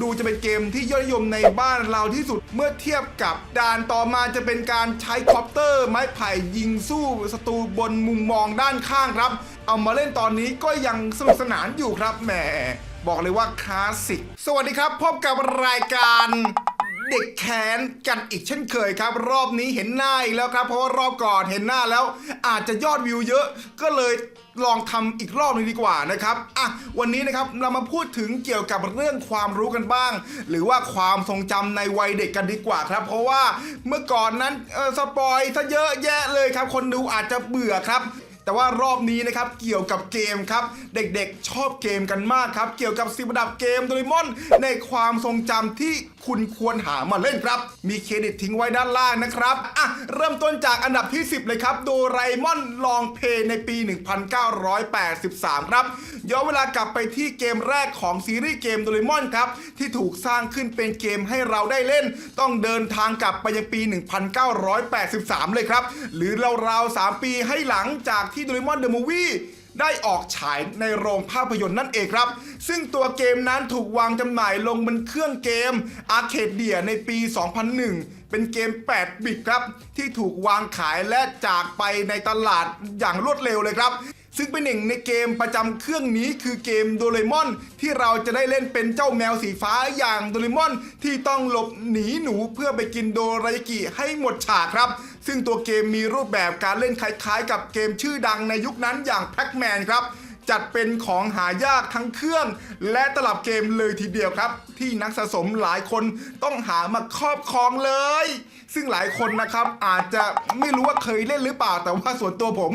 ดูจะเป็นเกมที่ยอดนิยมในบ้านเราที่สุดเมื่อเทียบกับด่านต่อมาจะเป็นการใช้คอปเตอร์ ไม้ไผ่ยิงสู้ศัตรูบนมุมมองด้านข้างครับ เอามาเล่นตอนนี้ก็ยังสนุกสนานอยู่ครับแหมบอกเลยว่าคลาสสิก สวัสดีครับ พบกับรายการ เด็กแค้นกันอีกเช่นเคยครับ รอบนี้เห็นหน้าอีกแล้วครับ เพราะว่ารอบก่อนเห็นหน้าแล้ว อาจจะยอดวิวเยอะ ก็เลยลองทำอีกรอบหนึงดีกว่านะครับอะวันนี้นะครับเรามาพูดถึงเกี่ยวกับเรื่องความรู้กันบ้าง หรือว่าความทรงจำในวัยเด็กกันดีกว่าครับ เพราะว่าเมื่อก่อนนั้นสปอยซะเยอะแยะเลยครับ คนดูอาจจะเบื่อครับแต่ว่ารอบนี้นะครับเกี่ยวกับเกมครับ เด็กๆชอบเกมกันมากครับ เกี่ยวกับสิบระดับเกมโดเรมอนในความทรงจำที่ คุณควรหามาเล่นครับ มีเครดิตทิ้งไว้ด้านล่างนะครับอะเริ่มต้นจากอันดับที่ 10 เลยครับโดไรมอนลองเพย์ในปี 1983 ครับย้อนเวลากลับไปที่เกมแรกของซีรีส์เกมโดเรมอนครับที่ถูกสร้างขึ้นเป็นเกมให้เราได้เล่น ต้องเดินทางกลับไปยังปี 1983 เลยครับ หรือราวๆ3ปีให้หลังจากที่โดเรมอนเดอะมูวี่ ได้ออกฉายในโรงภาพยนตร์นั่นเองครับ ซึ่งตัวเกมนั้นถูกวางจำหน่ายลงบนเครื่องเกมอาร์เคเดียในปี 2001 เป็นเกม 8 บิตครับ ที่ถูกวางขายและจากไปในตลาดอย่างรวดเร็วเลยครับซึ่งเป็นหนึ่งในเกมประจำเครื่องนี้คือเกมโดเรมอน ที่เราจะได้เล่นเป็นเจ้าแมวสีฟ้าอย่างโดเรมอน ที่ต้องหลบหนีหนูเพื่อไปกินโดรายกิให้หมดฉากครับ ซึ่งตัวเกมมีรูปแบบการเล่นคล้ายๆ กับเกมชื่อดังในยุคนั้นอย่างแพ็กแมนครับ จัดเป็นของหายากทั้งเครื่อง และตลับเกมเลยทีเดียวครับ ที่นักสะสมหลายคนต้องหามาครอบครองเลย ซึ่งหลายคนนะครับอาจจะไม่รู้ว่าเคยเล่นหรือเปล่า แต่ว่าส่วนตัวผม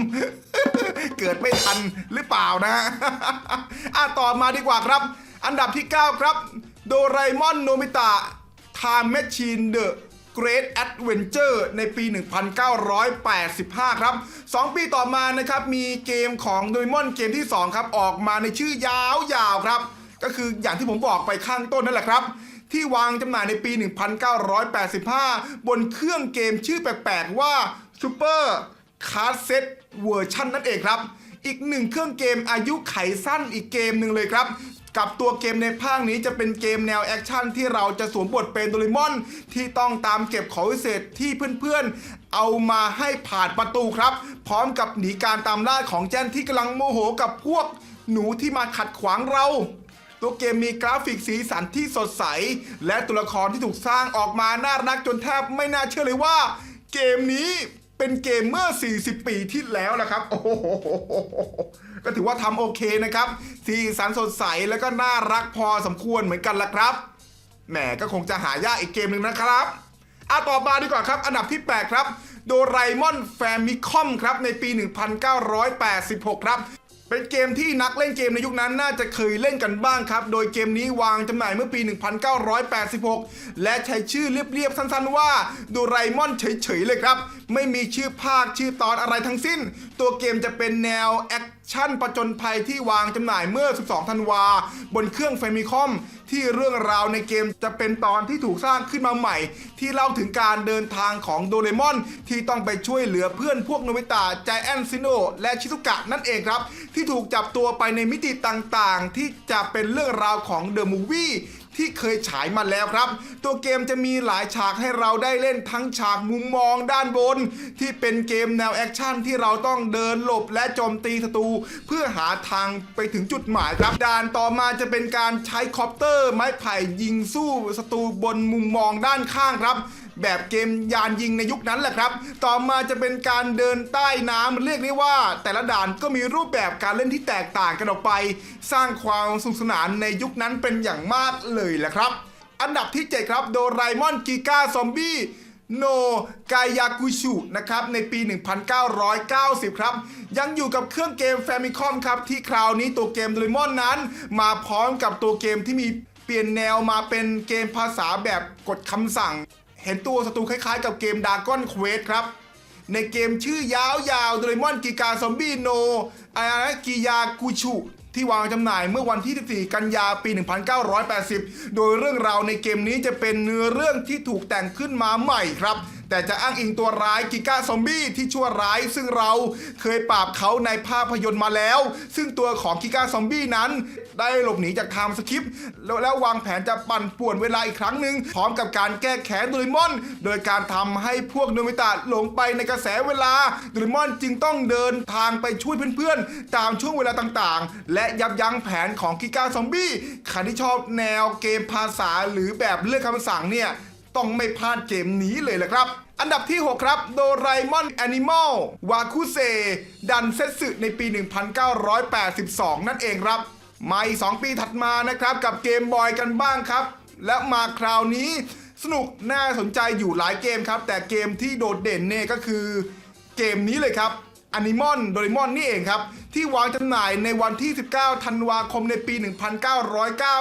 เกิดไม่ทันหรือเปล่านะอะต่อมาดีกว่าครับ อันดับที่ 9 ครับ โดไรมอนโนมิตะ Time Machine The Great Adventure ในปี 1985 ครับ 2 ปีต่อมานะครับมีเกมของโดเรมอนเกมที่ 2 ครับ ออกมาในชื่อยาวๆครับ ก็คืออย่างที่ผมบอกไปข้างต้นนั่นแหละครับที่วางจำหน่ายในปี 1985 บนเครื่องเกมชื่อแปลกๆ ว่า Super c a s s e t เวอร์ชันนั่นเองครับ อีกหนึ่งเครื่องเกมอายุไขสั้นอีกเกมหนึ่งเลยครับ กับตัวเกมในภาคนี้จะเป็นเกมแนวแอคชั่นที่เราจะสวมบทเป็นโดเรมอน ที่ต้องตามเก็บของพิเศษที่เพื่อนๆ เอามาให้ผ่านประตูครับ พร้อมกับหนีการตามล่าของแจนที่กำลังโมโหกับพวกหนูที่มาขัดขวางเรา ตัวเกมมีกราฟิกสีสันที่สดใส และตัวละครที่ถูกสร้างออกมาน่ารักจนแทบไม่น่าเชื่อเลยว่า เกมนี้ เป็นเกมเมื่อ 40 ปีที่แล้วนะครับ โอ้โห ก็ถือว่าทำโอเคนะครับ สีสันสดใสแล้วก็น่ารักพอสมควรเหมือนกันละครับ แหมก็คงจะหายากอีกเกมหนึ่งนะครับอะต่อมาดีกว่าครับ อันดับที่ 8 ครับ โดไรมอนแฟมิคอมครับ ในปี 1986 ครับ เป็นเกมที่นักเล่นเกมในยุคนั้นน่าจะเคยเล่นกันบ้างครับ โดยเกมนี้วางจำหน่ายเมื่อปี 1986 และใช้ชื่อเรียบๆสั้นๆว่าดูไรมอนเฉยๆเลยครับ ไม่มีชื่อภาคชื่อตอนอะไรทั้งสิ้น ตัวเกมจะเป็นแนวแอคชั่นประจนภัยที่วางจำหน่ายเมื่อ 12 ธันวา บนเครื่องเฟมิคอม ที่เรื่องราวในเกมจะเป็นตอนที่ถูกสร้างขึ้นมาใหม่ ที่เล่าถึงการเดินทางของโดเรมอน ที่ต้องไปช่วยเหลือเพื่อนพวกโนบิตะใจแอนซิโนและชิซุกะนั่นเองครับ ที่ถูกจับตัวไปในมิติต่างๆ ที่จะเป็นเรื่องราวของเดอะมูวี่ ที่เคยฉายมาแล้วครับ ตัวเกมจะมีหลายฉากให้เราได้เล่นทั้งฉากมุมมองด้านบน ที่เป็นเกมแนวแอคชั่นที่เราต้องเดินหลบและโจมตีศัตรูเพื่อหาทางไปถึงจุดหมายครับด่านต่อมาจะเป็นการใช้คอปเตอร์ไม้ไผ่ยิงสู้ศัตรูบนมุมมองด้านข้างครับ แบบเกมยานยิงในยุคนั้นแหละครับ ต่อมาจะเป็นการเดินใต้น้ำเรียกได้ว่า แต่ละด่านก็มีรูปแบบการเล่นที่แตกต่างกันออกไป สร้างความสนุกสนานในยุคนั้นเป็นอย่างมากเลยแหละครับ อันดับที่ 7 ครับโดไรมอนกิก้าซอมบี้โนกายากุชุนะครับในปี 1990 ครับ ยังอยู่กับเครื่องเกม Famicom ครับ ที่คราวนี้ตัวเกมโดเรมอนนั้น มาพร้อมกับตัวเกมที่มีเปลี่ยนแนวมาเป็นเกมภาษาแบบกดคำสั่ง เห็นตัวศัตรูคล้ายๆ กับเกมดากอนเควสครับ ในเกมชื่อยาวๆโดเรมอนกิกาซอมบี้โนอารากิยากุชุที่วางจำหน่ายเมื่อวันที่ 14 กันยาปี 1980 โดยเรื่องราวในเกมนี้จะเป็นเนื้อเรื่องที่ถูกแต่งขึ้นมาใหม่ครับ แต่จะอ้างอิงตัวร้ายกิก้าซอมบี้ที่ชั่วร้าย ซึ่งเราเคยปราบเขาในภาพยนตร์มาแล้ว ซึ่งตัวของกิก้าซอมบี้นั้น ได้หลบหนีจากไทม์สคริปต์แล้ววางแผนจะปั่นป่วนเวลาอีกครั้งหนึ่งพร้อมกับการแก้แค้นโดเรมอน โดยการทำให้พวกโนบิตะหลงไปในกระแสเวลาโดเรมอนจึงต้องเดินทางไปช่วยเพื่อนๆ ตามช่วงเวลาต่างๆ และยับยั้งแผนของกิก้าซอมบี้ใครที่ชอบแนวเกมภาษาหรือแบบเลือกคำสั่งเนี่ย ต้องไม่พลาดเกมนี้เลยแหละครับ อันดับที่ 6 ครับ โดรมอนแอนิมอลวาคุเซ ดันเซสึในปี 1982 นั่นเองครับ มาอีก 2 ปีถัดมานะครับ กับเกมบอยกันบ้างครับ และมาคราวนี้สนุกน่าสนใจอยู่หลายเกมครับ แต่เกมที่โดดเด่นเนี่ยก็คือเกมนี้เลยครับ อนิมอนโดเรมอนนี่เองครับ ที่วางจำหน่ายในวันที่ 19 ธันวาคมในปี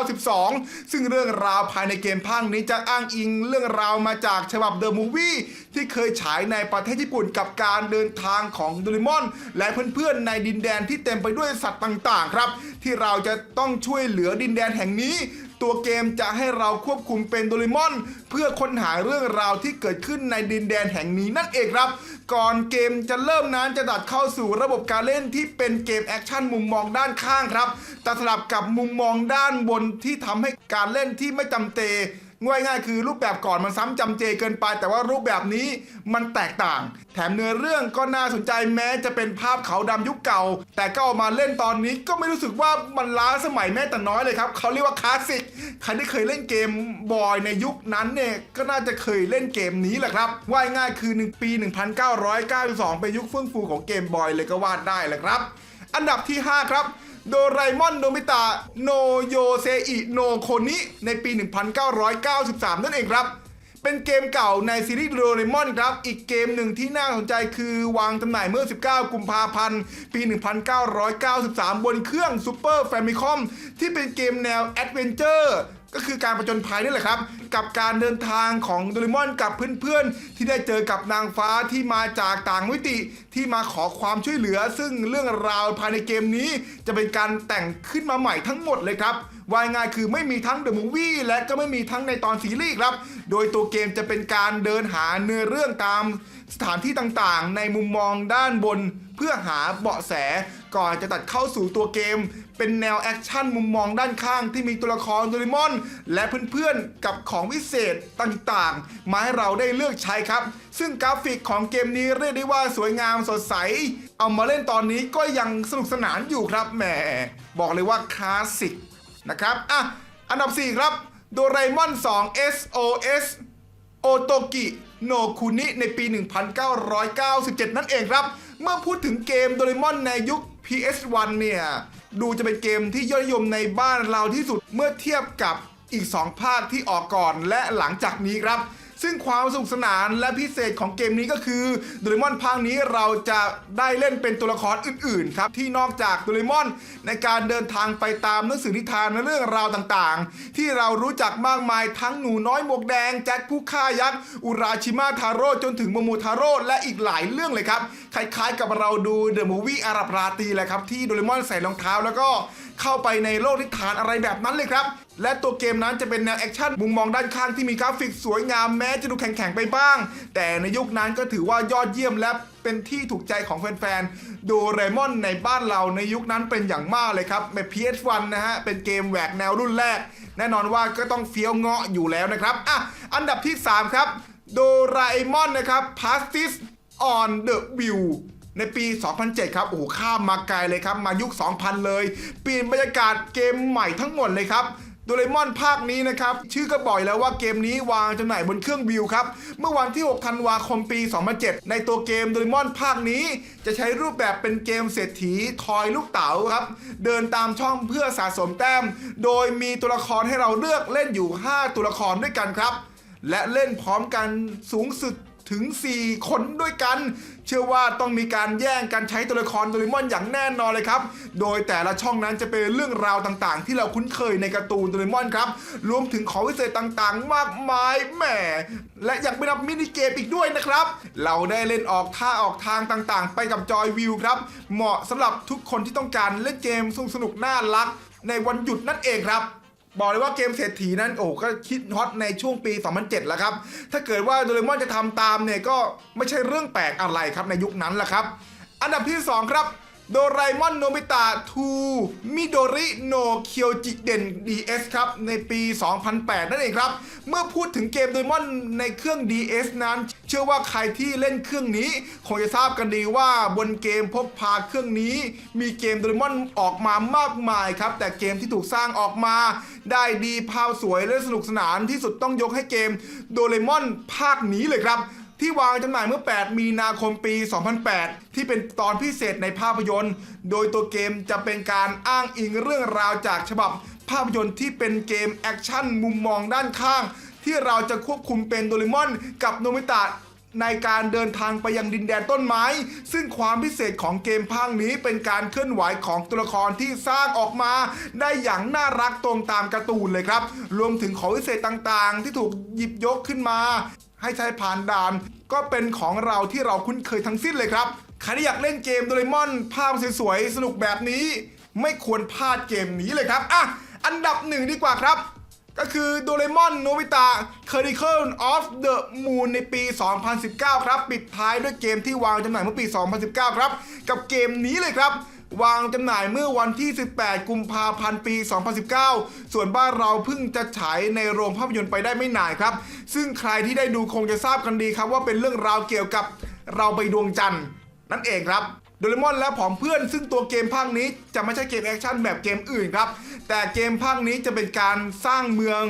1992 ซึ่งเรื่องราวภายในเกมภาคนี้จะอ้างอิงเรื่องราวมาจากฉบับเดอะมูฟวี่ที่เคยฉายในประเทศญี่ปุ่นกับการเดินทางของโดเรมอน และเพื่อนๆในดินแดนที่เต็มไปด้วยสัตว์ต่างๆ ครับ ที่เราจะต้องช่วยเหลือดินแดนแห่งนี้ ตัวเกมจะให้เราควบคุมเป็นโดเรมอน เพื่อค้นหาเรื่องราวที่เกิดขึ้นในดินแดนแห่งนี้นั่นเองครับ ก่อนเกมจะเริ่มนั้นจะดัดเข้าสู่ระบบการเล่นที่เป็นเกมแอคชั่นมุมมองด้านข้างครับแต่สลับกับมุมมองด้านบนที่ทำให้การเล่นที่ไม่จำเจ ง่ายง่ายคือรูปแบบก่อนมันซ้ำจำเจเกินไป แต่ว่ารูปแบบนี้มันแตกต่าง แถมเนื้อเรื่องก็น่าสนใจแม้จะเป็นภาพเขาวดำยุคเก่า แต่ก็เอามาเล่นตอนนี้ก็ไม่รู้สึกว่ามันล้าสมัยแม้แต่น้อยเลยครับเขาเรียกว่าคลาสสิกใครที่เคยเล่นเกมบอยในยุคนั้นเนี่ยก็น่าจะเคยเล่นเกมนี้แหละครับว่ายง่ายคือ1ปี 1992 เป็นยุคเฟื่องฟูของเกมบอยเลยก็ว่าได้แหละครับ อันดับที่ 5 ครับโดรมอนโดมิตะโนโยเซอิโนโคนิในปี 1993 นั่นเองครับ เป็นเกมเก่าในซีรีส์โดเรมอนครับ อีกเกมหนึ่งที่น่าสนใจคือวางจำหน่ายเมื่อ 19 กุมภาพันธ์ ปี 1993 บนเครื่อง Super Famicom ที่เป็นเกมแนวแอดเวนเจอร์ ก็คือการประจนภัยนี่แหละครับ กับการเดินทางของโดเรมอนกับเพื่อนๆ ที่ได้เจอกับนางฟ้าที่มาจากต่างมิติที่มาขอความช่วยเหลือ ซึ่งเรื่องราวภายในเกมนี้จะเป็นการแต่งขึ้นมาใหม่ทั้งหมดเลยครับ วายง่ายคือไม่มีทั้งเดอะมูวี่และก็ไม่มีทั้งในตอนซีรีส์ครับ โดยตัวเกมจะเป็นการเดินหาเนื้อเรื่องตามสถานที่ต่างๆ ในมุมมองด้านบน เพื่อหาเบาะแส ก่อนจะตัดเข้าสู่ตัวเกม เป็นแนวแอคชั่นมุมมองด้านข้างที่มีตัวละครโดเรมอน และเพื่อนๆ กับของวิเศษต่างๆ มาให้เราได้เลือกใช้ครับ ซึ่งกราฟิกของเกมนี้เรียกได้ว่าสวยงามสดใส เอามาเล่นตอนนี้ก็ยังสนุกสนานอยู่ครับแหมบอกเลยว่าคลาสสิก นะครับอะอันดับ 4 ครับโดราเอมอน 2 SOS โอโตกิโนคุนิในปี 1997 นั่นเองครับ เมื่อพูดถึงเกมโดเรมอนในยุค PS1 เนี่ย ดูจะเป็นเกมที่ยอดนิยมในบ้านเราที่สุดเมื่อเทียบกับอีก 2 ภาคที่ออกก่อนและหลังจากนี้ครับ ซึ่งความสนุกสนานและพิเศษของเกมนี้ก็คือโดเรมอนภาคนี้เราจะได้เล่นเป็นตัวละครอื่นๆครับที่นอกจากโดเรมอนในการเดินทางไปตามหนังสือนิทานและเรื่องราวต่างๆ ที่เรารู้จักมากมายทั้งหนูน้อยหมวกแดงแจ็คผู้ฆ่ายักษ์อุราชิมาทาโร่จนถึงโมโมทาโร่และอีกหลายเรื่องเลยครับคล้ายๆ กับเราดูเดอะมูวี่อาราบราตีแหละครับที่โดเรมอนใส่รองเท้าแล้วก็ เข้าไปในโลกนิทานอะไรแบบนั้นเลยครับ และตัวเกมนั้นจะเป็นแนวแอคชั่นมุมมองด้านข้างที่มีกราฟิกสวยงามแม้จะดูแข็งๆไปบ้าง แต่ในยุคนั้นก็ถือว่ายอดเยี่ยมและเป็นที่ถูกใจของแฟนๆ โดเรมอนในบ้านเราในยุคนั้นเป็นอย่างมากเลยครับใน PS1 นะฮะ เป็นเกมแหวกแนวรุ่นแรก แน่นอนว่าก็ต้องเฟี้ยวเงาะอยู่แล้วนะครับ อะ อันดับที่ 3 ครับ โดราเอมอนนะครับ p a s t i s on the View ในปี 2007 ครับ โอ้โห ข้ามมาไกลเลยครับ มายุค 2000 เลย เปลี่ยนบรรยากาศเกมใหม่ทั้งหมดเลยครับโดเรมอนภาคนี้นะครับ ชื่อก็บอกอยแล้วว่าเกมนี้วางจำหน่ายบนเครื่องวิวครับ เมื่อวันที่ 6 ธันวาคมปี 2007 ในตัวเกมโดเรมอนภาคนี้ จะใช้รูปแบบเป็นเกมเศรษฐีทอยลูกเต๋าครับ เดินตามช่องเพื่อสะสมแต้ม โดยมีตัวละครให้เราเลือกเล่นอยู่ 5 ตัวละครด้วยกันครับ และเล่นพร้อมกันสูงสุด ถึง 4 คนด้วยกัน เชื่อว่าต้องมีการแย่งกันใช้ตัวละครโดเรมอนอย่างแน่นอนเลยครับ โดยแต่ละช่องนั้นจะเป็นเรื่องราวต่างๆ ที่เราคุ้นเคยในการ์ตูนโดเรมอนครับ รวมถึงของวิเศษต่างๆ มากมายแหม และยังไม่นับมินิเกมอีกด้วยนะครับ เราได้เล่นออกท่าออกทางต่างๆ ไปกับจอยวิวครับ เหมาะสำหรับทุกคนที่ต้องการเล่นเกมสนุกๆน่ารัก ในวันหยุดนั่นเองครับ บอกเลยว่าเกมเศรษฐีนั้นโอ้ก็คิดฮอตในช่วงปี 2007 แล้วครับ ถ้าเกิดว่าโดเรมอนจะทำตามเนี่ยก็ไม่ใช่เรื่องแปลกอะไรครับในยุคนั้นแหละครับ อันดับที่ 2 ครับโดราเอมอนโนบิตะทูมิโดริโนเคียวจิเดน DS ครับ ในปี 2008 นั่นเองครับ เมื่อพูดถึงเกมโดเรมอนในเครื่อง DS นั้น เชื่อว่าใครที่เล่นเครื่องนี้คงจะทราบกันดีว่าบนเกมพกพาเครื่องนี้ มีเกมโดเรมอนออกมามากมายครับ แต่เกมที่ถูกสร้างออกมา ได้ดีภาพสวยและสนุกสนานที่สุดต้องยกให้เกมโดเรมอนภาคนี้เลยครับที่วางจำหน่ายเมื่อ 8 มีนาคมปี 2008 ที่เป็นตอนพิเศษในภาพยนตร์ โดยตัวเกมจะเป็นการอ้างอิงเรื่องราวจากฉบับภาพยนตร์ที่เป็นเกมแอคชั่นมุมมองด้านข้าง ที่เราจะควบคุมเป็นโดเรมอนกับโนบิตะในการเดินทางไปยังดินแดนต้นไม้ ซึ่งความพิเศษของเกมภาคนี้เป็นการเคลื่อนไหวของตัวละครที่สร้างออกมาได้อย่างน่ารักตรงตามการ์ตูนเลยครับ รวมถึงของพิเศษต่างๆ ที่ถูกหยิบยกขึ้นมา ให้ใช้ผ่านด่าน ก็เป็นของเราที่เราคุ้นเคยทั้งสิ้นเลยครับใครที่อยากเล่นเกมโดเรมอนภาพสวยๆสนุกแบบนี้ ไม่ควรพลาดเกมนี้เลยครับอะอันดับหนึ่งดีกว่าครับ ก็คือโดเรมอนโนบิตะ Chronicle of the Moon ในปี 2019 ครับ ปิดท้ายด้วยเกมที่วางจำหน่ายเมื่อปี 2019 ครับ กับเกมนี้เลยครับ วางจำหน่ายเมื่อวันที่ 18 กุมภาพันธ์ปี 2019 ส่วนบ้านเราเพิ่งจะฉายในโรงภาพยนตร์ไปได้ไม่นานครับ ซึ่งใครที่ได้ดูคงจะทราบกันดีครับว่าเป็นเรื่องราวเกี่ยวกับเราไปดวงจันทร์นั่นเองครับ โดเรมอนและผองเพื่อน ซึ่งตัวเกมภาคนี้จะไม่ใช่เกมแอคชั่นแบบเกมอื่นครับ แต่เกมภาคนี้จะเป็นการสร้างเมือง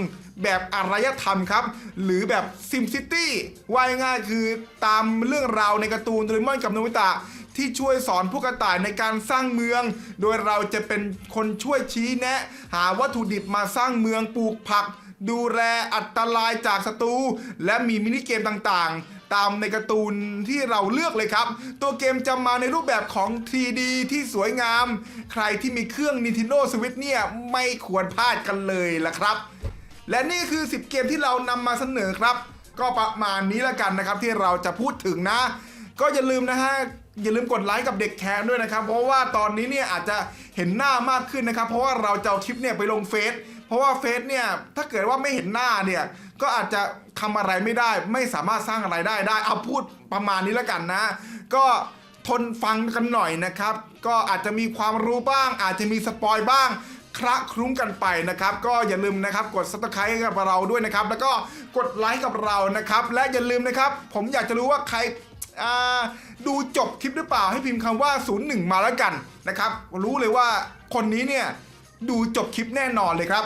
แบบอารยธรรมครับ หรือแบบซิมซิตี้ว่าง่ายคือตามเรื่องราวในการ์ตูนโดเรมอนกับโนบิตะที่ช่วยสอนผู้กระต่ายในการสร้างเมือง โดยเราจะเป็นคนช่วยชี้แนะ หาวัตถุดิบมาสร้างเมืองปลูกผัก ดูแลอันตรายจากศัตรูและมีมินิเกมต่างๆ ตามในการ์ตูนที่เราเลือกเลยครับ ตัวเกมจะมาในรูปแบบของ 3D ที่สวยงาม ใครที่มีเครื่อง Nintendo Switch เนี่ยไม่ควรพลาดกันเลยละครับ และนี่คือ 10 เกมที่เรานำมาเสนอครับ ก็ประมาณนี้ละกันนะครับที่เราจะพูดถึงนะ ก็อย่าลืมนะฮะอย่าลืมกดไลค์กับเด็กแคนด้วยนะครับ เพราะว่าตอนนี้เนี่ยอาจจะเห็นหน้ามากขึ้นนะครับ เพราะว่าเราจะเอาคลิปเนี่ยไปลงเฟซเพราะว่าเฟซเนี่ยถ้าเกิดว่าไม่เห็นหน้าเนี่ย ก็อาจจะทำอะไรไม่ได้ ไม่สามารถสร้างอะไรได้ได้เอาพูดประมาณนี้แล้วกันนะ ก็ทนฟังกันหน่อยนะครับ ก็อาจจะมีความรู้บ้าง อาจจะมีสปอยบ้างคระคลุ้งกันไปนะครับ ก็อย่าลืมนะครับกด subscribe กับเราด้วยนะครับ แล้วก็กดไลค์กับเรานะครับ และอย่าลืมนะครับ ผมอยากจะรู้ว่าใครดูจบคลิปหรือเปล่าให้พิมพ์คำว่า 01 มาแล้วกันนะครับ รู้เลยว่าคนนี้เนี่ยดูจบคลิปแน่นอนเลยครับ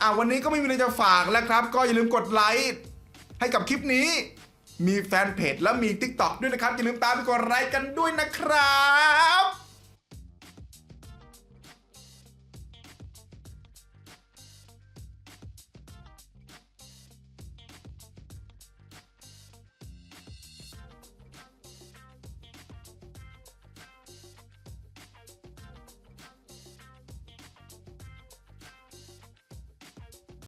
อ่าวันนี้ก็ไม่มีอะไรจะฝากแล้วครับ ก็อย่าลืมกดไลค์ให้กับคลิปนี้ มีแฟนเพจและมี TikTok ด้วยนะครับ อย่าลืมตามไปกดไลค์กันด้วยนะครับ